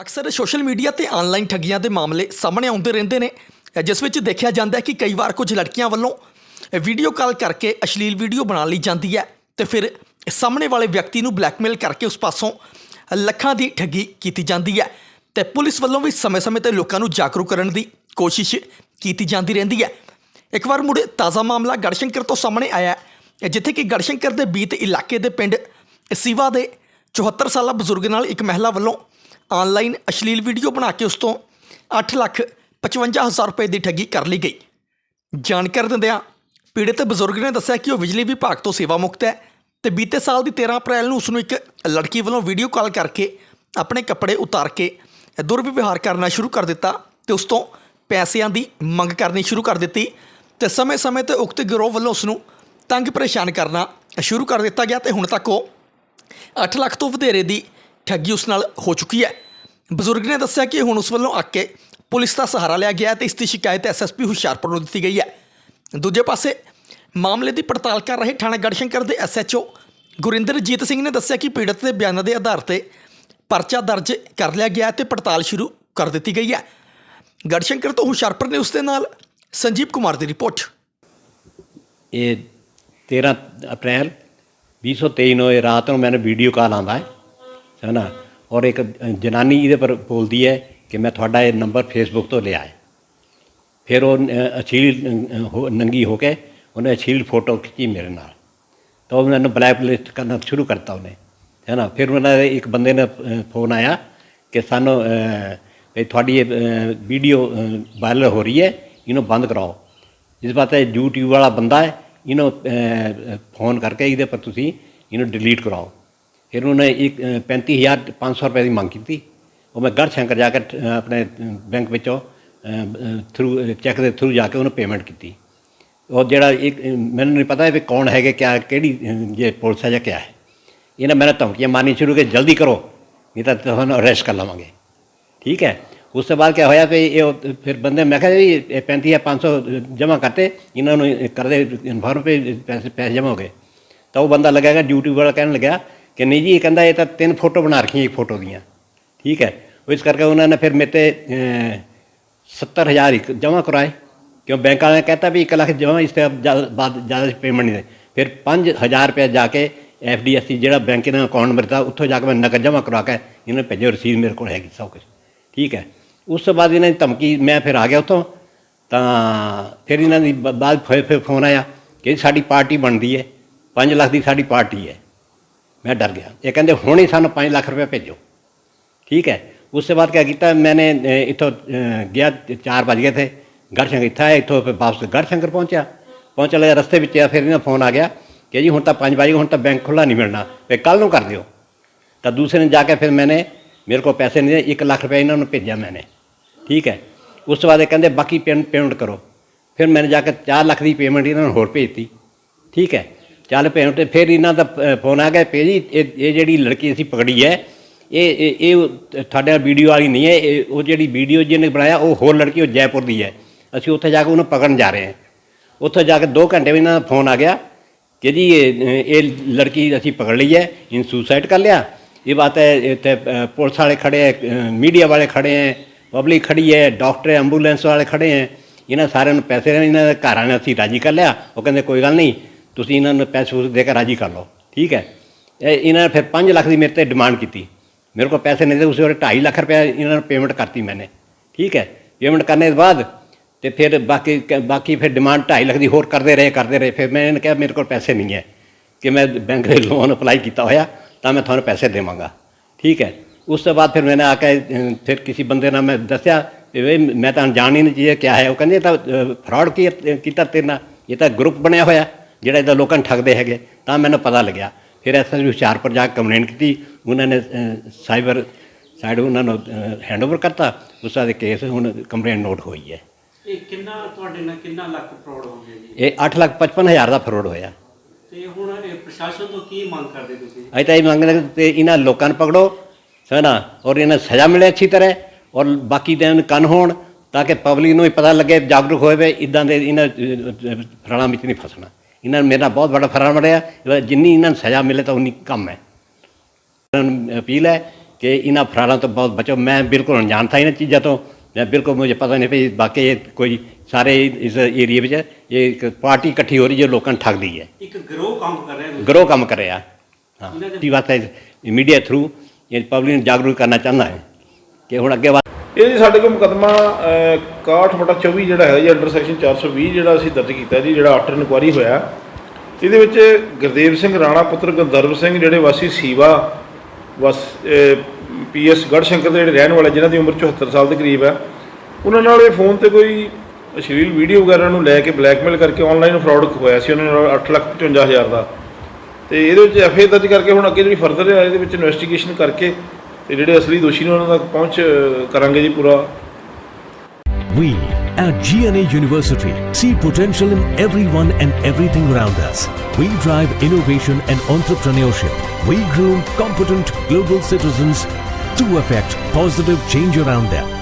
ਅਕਸਰ social media ਤੇ online ਠੱਗੀਆਂ ਦੇ ਮਾਮਲੇ ਸਾਹਮਣੇ ਆਉਂਦੇ ਰਹਿੰਦੇ ਨੇ। ਜਿਸ ਵਿੱਚ ਦੇਖਿਆ ਜਾਂਦਾ ਹੈ ਕਿ ਕਈ ਵਾਰ ਕੁਝ ਲੜਕੀਆਂ ਵੱਲੋਂ ਵੀਡੀਓ ਕਾਲ ਕਰਕੇ ਅਸ਼ਲੀਲ ਵੀਡੀਓ ਬਣਾ ਲਈ ਜਾਂਦੀ ਹੈ ਤੇ ਫਿਰ ਸਾਹਮਣੇ ਵਾਲੇ ਵਿਅਕਤੀ ਨੂੰ ਬਲੈਕਮੇਲ ਕਰਕੇ ਉਸ ਪਾਸੋਂ ਲੱਖਾਂ ਦੀ ਠੱਗੀ ਕੀਤੀ ਜਾਂਦੀ ਹੈ ਤੇ ਪੁਲਿਸ ਵੱਲੋਂ ਵੀ ਸਮੇਂ-ਸਮੇਂ ਤੇ ਲੋਕਾਂ ਨੂੰ ਜਾਗਰੂਕ ਕਰਨ ਦੀ ਕੋਸ਼ਿਸ਼ ਕੀਤੀ ਜਾਂਦੀ ਰਹਿੰਦੀ ਹੈ। ਇੱਕ ਵਾਰ ਮੁੜ ਤਾਜ਼ਾ ਮਾਮਲਾ ਗੜਸ਼ੰਕਰ ਤੋਂ ਸਾਹਮਣੇ ਆਇਆ ਜਿੱਥੇ ਕਿ ਗੜਸ਼ੰਕਰ ਦੇ ਬੀਤ ਇਲਾਕੇ ਦੇ ਪਿੰਡ ਸਿਵਾ ਦੇ 74 ਸਾਲਾ ਬਜ਼ੁਰਗ ਨਾਲ ਇੱਕ ਮਹਿਲਾ ਵੱਲੋਂ ਆਨਲਾਈਨ ਅਸ਼ਲੀਲ ਵੀਡੀਓ ਬਣਾ ਕੇ ਉਸ ਤੋਂ 8 ਲੱਖ 55 ਹਜ਼ਾਰ ਰੁਪਏ ਦੀ ਠੱਗੀ ਕਰ ਲਈ ਗਈ। ਜਾਣਕਾਰੀ ਦਿੰਦਿਆਂ ਪੀੜਤ ਬਜ਼ੁਰਗ ਨੇ ਦੱਸਿਆ ਕਿ ਉਹ ਬਿਜਲੀ ਵਿਭਾਗ ਤੋਂ ਸੇਵਾ ਮੁਕਤ ਹੈ ਤੇ ਬੀਤੇ ਸਾਲ ਦੀ 13 ਅਪ੍ਰੈਲ ਨੂੰ ਉਸ ਨੂੰ ਇੱਕ ਲੜਕੀ ਵੱਲੋਂ ਵੀਡੀਓ ਕਾਲ ਕਰਕੇ ਆਪਣੇ ਕੱਪੜੇ ਉਤਾਰ ਕੇ ਦੁਰਵਿਵਹਾਰ ਕਰਨਾ ਸ਼ੁਰੂ ਕਰ ਦਿੱਤਾ ਤੇ ਉਸ ਤੋਂ ਪੈਸਿਆਂ ਦੀ ਮੰਗ ਕਰਨੀ ਸ਼ੁਰੂ ਕਰ ਦਿੱਤੀ ਤੇ ਸਮੇਂ-ਸਮੇਂ ਤੇ ਉਕਤ ਗਿਰੋਹ ਵੱਲੋਂ ਉਸ ਨੂੰ ਤੰਗ ਪਰੇਸ਼ਾਨ ਕਰਨਾ ਸ਼ੁਰੂ ਕਰ ਦਿੱਤਾ ਗਿਆ ਤੇ ਹੁਣ ਤੱਕ ਉਹ 8 ਲੱਖ ਤੋਂ ਵਧੇਰੇ ਦੀ ਠੱਗੀ ਉਸ ਨਾਲ ਹੋ ਚੁੱਕੀ ਹੈ। ਬਜ਼ੁਰਗ ਨੇ ਦੱਸਿਆ ਕਿ ਹੁਣ ਉਸ ਵੱਲੋਂ ਅੱਕ ਕੇ ਪੁਲਿਸ ਦਾ ਸਹਾਰਾ ਲਿਆ ਗਿਆ ਹੈ ਤੇ ਇਸ ਦੀ ਸ਼ਿਕਾਇਤ ਐਸਐਸਪੀ ਹੁਸ਼ਿਆਰਪੁਰ ਨੂੰ ਦਿੱਤੀ ਗਈ ਹੈ। ਦੂਜੇ ਪਾਸੇ ਮਾਮਲੇ ਦੀ ਪੜਤਾਲ ਕਰ ਰਹੇ ਥਾਣਾ ਗੜਸ਼ੰਕਰ ਦੇ ਐਸਐਚਓ ਗੁਰਿੰਦਰਜੀਤ ਸਿੰਘ ਨੇ ਦੱਸਿਆ ਕਿ ਪੀੜਤ ਦੇ ਬਿਆਨਾਂ ਦੇ ਆਧਾਰ ਤੇ ਪਰਚਾ ਦਰਜ ਕਰ ਲਿਆ ਗਿਆ ਹੈ ਤੇ ਪੜਤਾਲ ਸ਼ੁਰੂ ਕਰ ਦਿੱਤੀ ਗਈ ਹੈ। ਗੜਸ਼ੰਕਰ ਤੋਂ ਹੁਸ਼ਿਆਰਪੁਰ ਨੇ ਉਸ ਦੇ ਨਾਲ ਸੰਜੀਵ ਕੁਮਾਰ ਦੀ ਰਿਪੋਰਟ। ਇਹ 13 ਅਪ੍ਰੈਲ 2023 ਨੂੰ ਇਹ ਰਾਤ ਨੂੰ ਮੈਨੂੰ ਵੀਡੀਓ ਕਾਲ ਆਉਂਦਾ ਹੈ। ਹੈ ਨਾ ਔਰ ਇੱਕ ਜਨਾਨੀ ਇਹਦੇ ਪਰ ਬੋਲਦੀ ਹੈ ਕਿ ਮੈਂ ਤੁਹਾਡਾ ਇਹ ਨੰਬਰ ਫੇਸਬੁੱਕ ਤੋਂ ਲਿਆ ਹੈ। ਫਿਰ ਉਹ ਅ, ਅਸ਼ਲੀਲ ਹੋ- ਨੰਗੀ ਹੋ ਕੇ ਉਹਨੇ ਅਸ਼ਲੀਲ ਫੋਟੋ ਖਿੱਚੀ ਮੇਰੇ ਨਾਲ। ਤਾਂ ਉਹ ਮੈਨੂੰ ਬਲੈਕਲਿਸਟ ਕਰਨਾ ਸ਼ੁਰੂ ਕਰਤਾ ਉਹਨੇ ਹੈ ਨਾ ਫਿਰ ਉਹਨਾਂ ਦੇ ਇੱਕ ਬੰਦੇ ਨੇ ਫੋਨ ਆਇਆ ਕਿ ਸਾਨੂੰ ਅ, ਵੀ ਤੁਹਾਡੀ ਇਹ ਵੀਡੀਓ ਵਾਇਰਲ ਹੋ ਰਹੀ ਹੈ ਇਹਨੂੰ ਬੰਦ ਕਰਾਓ। ਇਸ ਬਾਤ ਹੈ YouTube ਵਾਲਾ ਬੰਦਾ ਹੈ ਇਹਨੂੰ ਫੋਨ ਕਰਕੇ ਇਹਦੇ ਪਰ ਤੁਸੀਂ ਇਹਨੂੰ ਡਿਲੀਟ ਕਰਾਓ। ਫਿਰ ਉਹਨੇ ਇੱਕ ਅ, 35500 ਰੁਪਏ ਦੀ ਮੰਗ ਕੀਤੀ। ਉਹ ਮੈਂ ਗੜ ਸ਼ੰਕਰ ਜਾ ਕੇ ਆਪਣੇ ਬੈਂਕ ਵਿੱਚੋਂ ਥਰੂ ਚੈੱਕ ਦੇ ਥਰੂ ਜਾ ਕੇ ਉਹਨੂੰ ਪੇਮੈਂਟ ਕੀਤੀ। ਉਹ ਜਿਹੜਾ ਇੱਕ ਮੈਨੂੰ ਨਹੀਂ ਪਤਾ ਵੀ ਕੌਣ ਹੈਗੇ ਕਿਆ ਕਿਹੜੀ ਜੇ ਪੁਲਿਸ ਹੈ ਜਾਂ ਕਿਆ ਹੈ। ਇਹਨੇ ਮੈਨੂੰ ਧਮਕੀਆਂ ਮਾਰਨੀ ਸ਼ੁਰੂ ਕਿ ਜਲਦੀ ਕਰੋ ਨਹੀਂ ਤਾਂ ਤੁਹਾਨੂੰ ਅਰੈਸਟ ਕਰ ਲਵਾਂਗੇ। ਠੀਕ ਹੈ? ਉਸ ਤੋਂ ਬਾਅਦ ਕੀ ਹੋਇਆ ਵੀ ਇਹ ਫਿਰ ਬੰਦੇ ਮੈਂ ਕਿਹਾ ਜੀ ਇਹ 35 ਜਾਂ 500 ਜਮ੍ਹਾਂ ਕਰਤੇ ਇਹਨਾਂ ਨੂੰ ਕਰਦੇ ਇਨਫਾਰਮ ਪੇ ਪੈਸੇ ਪੈਸੇ ਜਮ੍ਹਾਂ ਹੋ ਗਏ। ਤਾਂ ਉਹ ਬੰਦਾ ਲੱਗਿਆ ਡਿਊਟੀ ਵਾਲਾ ਕਹਿਣ ਲੱਗਿਆ ਕਿ ਨਹੀਂ ਜੀ ਇਹ ਕਹਿੰਦਾ ਇਹ ਤਾਂ ਤਿੰਨ ਫੋਟੋ ਬਣਾ ਰੱਖੀਆਂ ਇੱਕ ਫੋਟੋ ਦੀਆਂ। ਠੀਕ ਹੈ? ਇਸ ਕਰਕੇ ਉਹਨਾਂ ਨੇ ਫਿਰ ਮੇਰੇ ਤੇ ਅਹ, 70000 ਇੱਕ ਜਮ੍ਹਾਂ ਕਰਾਏ। ਕਿਉਂ? ਬੈਂਕ ਵਾਲਿਆਂ ਨੇ ਕਹਿਤਾ ਵੀ 1 ਲੱਖ ਜਮ੍ਹਾਂ ਇਸ ਤੋਂ ਜ਼ਿਆਦਾ- ਬਾਅਦ ਜ਼ਿਆਦਾ ਪੇਮੈਂਟ ਨਹੀਂ ਦੇ ਫਿਰ 5000 ਰੁਪਏ ਜਾ ਕੇ ਐਫਡੀਐਸਸੀ ਜਿਹੜਾ ਬੈਂਕ ਦਾ ਅਕਾਊਂਟ ਨੰਬਰ ਦਿੱਤਾ ਉੱਥੋਂ ਜਾ ਕੇ ਮੈਂ ਨਕਦ ਜਮ੍ਹਾਂ ਕਰਵਾ ਕੇ ਇਹਨਾਂ ਨੇ ਭੇਜੋ ਰਸੀਦ ਮੇਰੇ ਕੋਲ ਹੈਗੀ ਸਭ ਕੁਝ ਠੀਕ ਹੈ? ਉਸ ਤੋਂ ਬਾਅਦ ਇਹਨਾਂ ਦੀ ਧਮਕੀ ਮੈਂ ਫਿਰ ਆ ਗਿਆ ਉੱਥੋਂ। ਤਾਂ ਫਿਰ ਇਹਨਾਂ ਦੀ ਬ- ਬਾਅਦ ਫਿਰ ਫਿਰ ਫੋਨ ਆਇਆ ਕਿ ਸਾਡੀ ਪਾਰਟੀ ਬਣਦੀ ਹੈ। 5 ਲੱਖ ਦੀ ਸਾਡੀ ਪਾਰਟੀ ਹੈ। ਮੈਂ ਡਰ ਗਿਆ। ਇਹ ਕਹਿੰਦੇ, ਹੁਣ ਹੀ ਸਾਨੂੰ 5 ਲੱਖ ਰੁਪਏ ਭੇਜੋ। ਠੀਕ ठीक है उसके बाद क्या किया मैंने इतों गया चार बज गए थे गढ़शंकर इतना ਇੱਥੋਂ ਫਿਰ ਵਾਪਸ वापस गढ़शंकर ਪਹੁੰਚਿਆ। पहुंचा लगा ਰਸਤੇ ਵਿੱਚ ਆ, ਫਿਰ ਇਹਨਾਂ ਫੋਨ ਆ ਗਿਆ ਕਿ ਜੀ ਹੁਣ ਤਾਂ 5 ਵਜੇ ਹੁਣ ਤਾਂ ਬੈਂਕ ਖੁੱਲਾ ਨਹੀਂ ਮਿਲਣਾ। ਤੇ ਕੱਲ ਨੂੰ ਕਰ ਦਿਓ। ਤਾਂ ਦੂਸਰੇ ਨੇ ਜਾ ਕੇ ਫਿਰ ਮੈਨੇ, ਮੇਰੇ ਕੋਲ ਪੈਸੇ ਨਹੀਂ 1 ਲੱਖ ਰੁਪਏ ਇਹਨਾਂ ਨੂੰ ਭੇਜਿਆ ਮੈਨੇ। ਠੀਕ ਹੈ। ਉਸ ਤੋਂ ਬਾਅਦ ਇਹ ਕਹਿੰਦੇ, ਬਾਕੀ ਪੇਮੈਂਟ ਕਰੋ। ਫਿਰ ਮੈਨੇ ਜਾ ਕੇ 4 ਲੱਖ ਦੀ ਪੇਮੈਂਟ ਇਹਨਾਂ ਨੂੰ ਹੋਰ ਭੇਜਤੀ ਠੀਕ ਹੈ। ਚੱਲ ਪੇਮੈਂਟ ਤੇ ਫਿਰ ਇਹਨਾਂ ਦਾ ਫੋਨ ਆ ਗਿਆ ਪੇ ਜੀ ਇਹ ਇਹ ਜਿਹੜੀ ਲੜਕੀ ਅਸੀਂ ਪਕੜੀ ਹੈ, ਇਹ ਇਹ ਇਹ ਤੁਹਾਡਾ ਵੀਡੀਓ ਵਾਲੀ ਨਹੀਂ ਹੈ, ਇਹ, ਉਹ ਜਿਹੜੀ ਵੀਡੀਓ ਜਿਹਨੇ ਬਣਾਇਆ, ਉਹ ਹੋਰ ਲੜਕੀ ਉਹ ਜੈਪੁਰ ਦੀ ਹੈ। ਅਸੀਂ ਉੱਥੇ ਜਾ ਕੇ ਉਹਨੂੰ ਪਕੜਨ ਜਾ ਰਹੇ ਹਾਂ। ਉੱਥੇ ਜਾ ਕੇ 2 ਘੰਟੇ ਵਿੱਚ ਇਹਨਾਂ ਦਾ ਫੋਨ ਆ ਗਿਆ ਕਿ ਜੀ, ਇਹ ਲੜਕੀ ਅਸੀਂ ਪਕੜ ਲਈ ਹੈ, ਇਹਨ ਸੁਸਾਈਡ ਕਰ ਲਿਆ। ਇਹ ਬਾਤ ਹੈ, ਇੱਥੇ ਪੁਲਿਸ ਵਾਲੇ ਖੜੇ ਹੈ ਮੀਡੀਆ ਵਾਲੇ ਖੜੇ ਹੈ ਪਬਲਿਕ ਖੜੀ ਹੈ ਡਾਕਟਰ ਐਂਬੂਲੈਂਸ ਵਾਲੇ ਖੜੇ ਹੈ। ਇਹਨਾਂ ਸਾਰਿਆਂ ਨੂੰ ਪੈਸੇ ਇਹਨਾਂ ਦੇ ਘਰਾਂ ਨੇ ਅਸੀਂ ਰਾਜੀ ਕਰ ਲਿਆ। ਉਹ ਕਹਿੰਦੇ, ਕੋਈ ਗੱਲ ਨਹੀਂ ਤੁਸੀਂ ਇਹਨਾਂ ਨੂੰ ਪੈਸੇ ਪੂਸੇ ਦੇ ਕੇ ਰਾਜੀ ਕਰ ਲਓ, ਠੀਕ ਹੈ? ਇਹ ਇਹਨਾਂ ਨੇ ਫਿਰ 5 ਲੱਖ ਦੀ ਮੇਰੇ ਤੇ ਡਿਮਾਂਡ ਕੀਤੀ। ਮੇਰੇ ਕੋਲ ਪੈਸੇ ਨਹੀਂ ਦੇ ਉਸੇ ਵੇਲੇ 2.5 ਲੱਖ ਰੁਪਏ ਇਹਨਾਂ ਨੂੰ ਪੇਮੈਂਟ ਕਰਤੀ ਮੈंने ਠੀਕ ਹੈ? ਪੇਮੈਂਟ ਕਰਨੇ ਤੋਂ ਬਾਅਦ ਤੇ ਫਿਰ ਬਾਕੀ ਬਾਕੀ ਫਿਰ ਡਿਮਾਂਡ 2.5 ਲੱਖ ਦੀ ਹੋਰ ਕਰਦੇ ਰਹੇ ਕਰਦੇ ਰਹੇ। ਫਿਰ ਮੈਂ ਇਹਨਾਂ ਕਿਹਾ, ਮੇਰੇ ਕੋਲ ਪੈਸੇ ਨਹੀਂ ਹੈ ਕਿ ਮੈਂ ਬੈਂਕ ਦੇ ਲੋਨ ਅਪਲਾਈ ਕੀਤਾ ਹੋਇਆ, ਤਾਂ ਮੈਂ ਤੁਹਾਨੂੰ ਪੈਸੇ ਦੇਵਾਂਗਾ, ਠੀਕ ਹੈ? ਉਸ ਤੋਂ ਬਾਅਦ ਫਿਰ ਮੈਂ ਆ ਕੇ ਫਿਰ ਕਿਸੇ ਬੰਦੇ ਨਾਲ ਮੈਂ ਦੱਸਿਆ ਵੀ ਵੀ ਮੈਂ ਤਾਂ ਜਾਣ ਹੀ ਨਹੀਂ ਚਾਹੀਏ ਕਿਆ ਹੈ? ਉਹ ਕਹਿੰਦੇ ਇਹ ਤਾਂ ਫਰਾਡ ਕੀਤਾ ਤੇਰੇ ਨਾਲ? ਇਹ ਤਾਂ ਗਰੁੱਪ ਬਣਿਆ ਹੋਇਆ। ਜਿਹੜਾ ਇਹਦਾ ਲੋਕਾਂ ਨੂੰ ਠੱਗਦੇ ਹੈਗੇ ਤਾਂ ਮੈਨੂੰ ਪਤਾ ਲੱਗਿਆ। ਫਿਰ ਐਸਐਸ ਹੁਸ਼ਿਆਰਪੁਰ ਜਾ ਕੇ ਕੰਪਲੇਂਟ ਕੀਤੀ। ਉਹਨਾਂ ਨੇ ਸਾਈਬਰ ਸਾਈਡ ਉਹਨਾਂ ਨੂੰ ਹੈਂਡਓਵਰ ਕਰਤਾ। ਉਸ ਦਾ ਕੇਸ ਹੁਣ ਕੰਪਲੇਂਟ ਨੋਟ ਹੋਈ ਹੈ। ਇਹ ਕਿੰਨਾ ਤੁਹਾਡੇ ਨਾਲ ਕਿੰਨਾ ਲੱਖ ਫਰਾਡ ਹੋ ਗਿਆ ਜੀ? ਇਹ 8 ਲੱਖ 55 ਹਜ਼ਾਰ ਦਾ ਫਰੋਡ ਹੋਇਆ। ਤੇ ਹੁਣ ਇਹ ਪ੍ਰਸ਼ਾਸਨ ਤੋਂ ਕੀ ਮੰਗ ਕਰਦੇ ਤੁਸੀਂ? ਅਸੀਂ ਤਾਂ ਇਹ ਮੰਗਦੇ ਤੇ ਇਹਨਾਂ ਲੋਕਾਂ ਨੂੰ ਪਕੜੋ ਸਨਾ ਔਰ ਇਹਨਾਂ ਸਜ਼ਾ ਮਿਲੇ ਅੱਛੀ ਤਰ੍ਹਾਂ ਔਰ ਬਾਕੀ ਦੇ ਕੰਨ ਹੋਣ ਤਾਂ ਕਿ ਪਬਲਿਕ ਨੂੰ ਵੀ ਪਤਾ ਲੱਗੇ ਜਾਗਰੂਕ ਹੋਵੇ ਇਦਾਂ ਦੇ ਇਹਨਾਂ ਫਰਾਲਾਂ ਵਿੱਚ ਨਹੀਂ ਫਸਣਾ। ਇਹਨਾਂ ਨੂੰ ਮੇਰਾ ਬਹੁਤ ਵੱਡਾ ਫਰਾਲ ਮੜਿਆ ਜਿੰਨੀ ਇਹਨਾਂ ਨੂੰ ਸਜ਼ਾ ਮਿਲੇ ਤਾਂ ਉਨੀ ਕਮ ਹੈ। ਅਪੀਲ ਹੈ ਕਿ ਇਹਨਾਂ ਫਰਾਰਾਂ ਤੋਂ ਬਹੁਤ ਬਚੋ। ਮੈਂ ਬਿਲਕੁਲ ਅਣਜਾਣ ਥਾ ਇਹਨਾਂ ਚੀਜ਼ਾਂ ਤੋਂ। ਮੈਂ ਬਿਲਕੁਲ ਮੁਝੇ ਪਤਾ ਨਹੀਂ ਵੀ ਬਾਕੀ ਇਹ ਕੋਈ ਸਾਰੇ ਇਸ ਏਰੀਆ ਵਿੱਚ ਇਹ ਇੱਕ ਪਾਰਟੀ ਇਕੱਠੀ ਹੋ ਰਹੀ ਜੋ ਲੋਕਾਂ ਨੂੰ ਠੱਗਦੀ ਹੈ। ਇੱਕ ਗਰੋਹ ਕੰਮ ਕਰ ਰਿਹਾ ਗਰੋ ਕੰਮ ਕਰਿਆ ਹਾਂ ਇਹ ਬਾਤ ਹੈ? ਮੀਡੀਆ ਥਰੂ ਇਹ ਪਬਲਿਕ ਨੂੰ ਜਾਗਰੂਕ ਕਰਨਾ ਚਾਹੁੰਦਾ ਹੈ ਕਿ ਹੁਣ ਅੱਗੇ ਇਹ ਜੀ ਸਾਡੇ ਕੋਲ ਮੁਕੱਦਮਾ ਅਹ, 61 ਬਟਾ 24 ਜਿਹੜਾ ਹੈ ਜੀ ਅੰਡਰ ਸੈਕਸ਼ਨ 420 ਜਿਹੜਾ ਅਸੀਂ ਦਰਜ ਕੀਤਾ ਜੀ ਜਿਹੜਾ ਆਫਟਰ ਇਨਕੁਆਰੀ ਹੋਇਆ। ਇਹਦੇ ਵਿੱਚ ਗੁਰਦੇਵ ਸਿੰਘ ਰਾਣਾ ਪੁੱਤਰ ਗੰਦਰਵ ਸਿੰਘ ਜਿਹੜੇ ਵਾਸੀ ਸੀਵਾ ਵਸ ਪੀਐਸ ਗੜਸ਼ੰਕਰ ਦੇ ਜਿਹੜੇ ਰਹਿਣ ਵਾਲੇ ਜਿਨ੍ਹਾਂ ਦੀ ਉਮਰ 74 ਸਾਲ ਦੇ ਕਰੀਬ ਹੈ ਉਹਨਾਂ ਨਾਲ ਇਹ ਫੋਨ ਤੇ ਕੋਈ ਅਸ਼ਲੀਲ ਵੀਡੀਓ ਵਗੈਰਾ ਨੂੰ ਲੈ ਕੇ ਬਲੈਕਮੇਲ ਕਰਕੇ ਆਨਲਾਈਨ ਫਰਾਡ ਹੋਇਆ ਸੀ ਉਹਨਾਂ ਨਾਲ 855000 ਦਾ। ਤੇ ਇਹਦੇ ਵਿੱਚ ਐਫਏ ਦਰਜ ਕਰਕੇ ਹੁਣ ਅੱਗੇ ਜਿਹੜੀ ਫਰਦਰ ਹੈ ਇਹਦੇ ਵਿੱਚ ਇਨਵੈਸਟੀਗੇਸ਼ਨ ਕਰਕੇ ਤੇ ਜਿਹੜੇ ਅਸਲੀ ਦੋਸ਼ੀ ਨੇ ਉਹਨਾਂ ਤੱਕ ਪਹੁੰਚ ਅਹ, ਕਰਾਂਗੇ ਜੀ ਪੂਰਾ We at GNA University see potential in everyone and everything around us. We drive innovation and entrepreneurship. We groom competent global citizens to affect positive change around them.